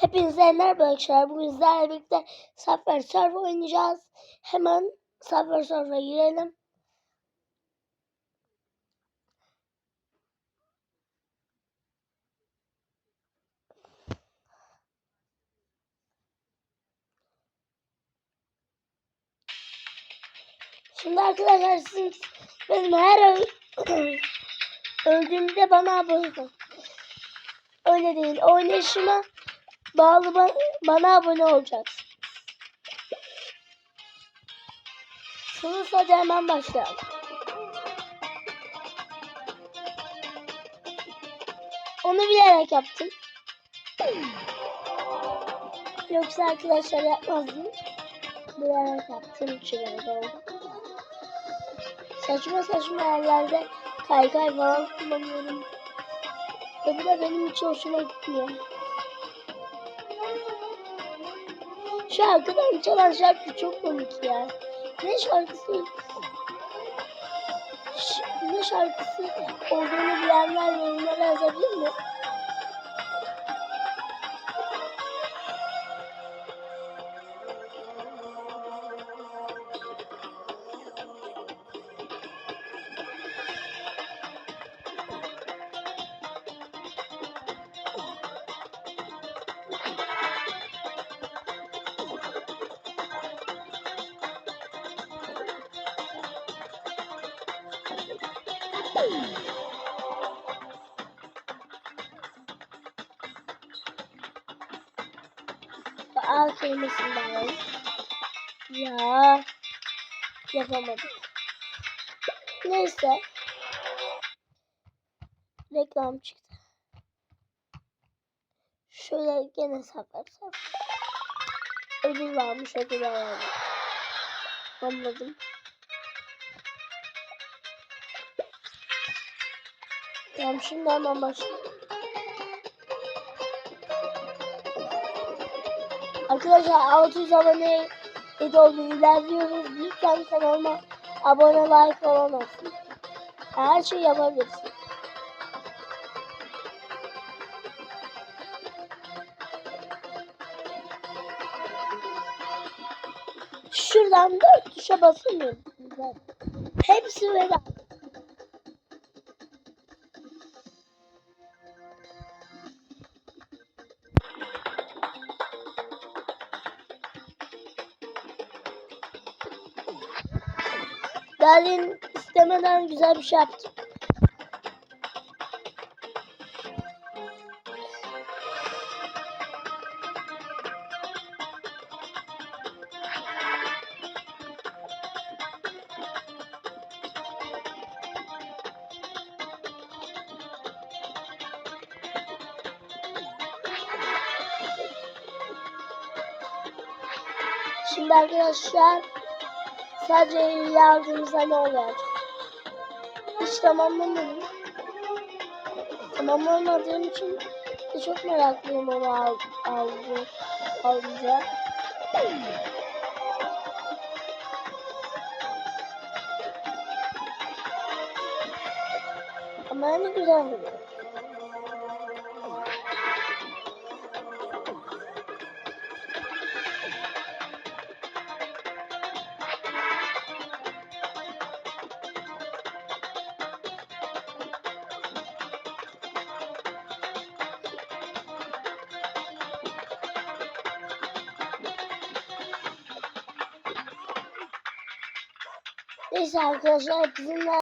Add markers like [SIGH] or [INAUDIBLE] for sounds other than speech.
Hepinize merhaba arkadaşlar. Bugün sizlerle birlikte Subway Surf oynayacağız. Hemen Subway Surf'a girelim. Şimdi arkadaşlar siz benim her [CLEARS THROAT] öldüğümde bana abone olun. Öyle değil. Oynayışıma bağlı ba- bana abone olacaksın. Şunu hadi hemen başlayalım. Onu bilerek yaptım. Yoksa arkadaşlar yapmazdım. Bilerek yaptım oldu. Saçma saçma yerlerde kaykay falan kullanıyorum. Ve bu da benim hiç hoşuma gitmiyor. Şu arkadan çalan şarkı çok komik ya. Ne şarkısı? Ş- ne şarkısı olduğunu bilenler yorumlara yazabilir mi? A kelimesinden alalım. Ya yapamadık. Neyse. Reklam çıktı. Şöyle gene saklarsam. Ödül varmış ödül alalım. Anladım. Tamam şimdi hemen başlayalım. Arkadaşlar 600 abone oldu ilerliyoruz. Lütfen kanalıma abone like falan. Her şeyi yapabilirsin. Şuradan dört tuşa basılmıyor. Hepsi veda. Dalin istemeden güzel bir şey yaptım. Şimdi arkadaşlar sadece yazdığımızda ne olacak? Hiç tamamlamadım. Tamamlamadığım için de çok meraklıyım onu al, aldı, alınca. Ama ne güzel oluyor. Neyse arkadaşlar bizimle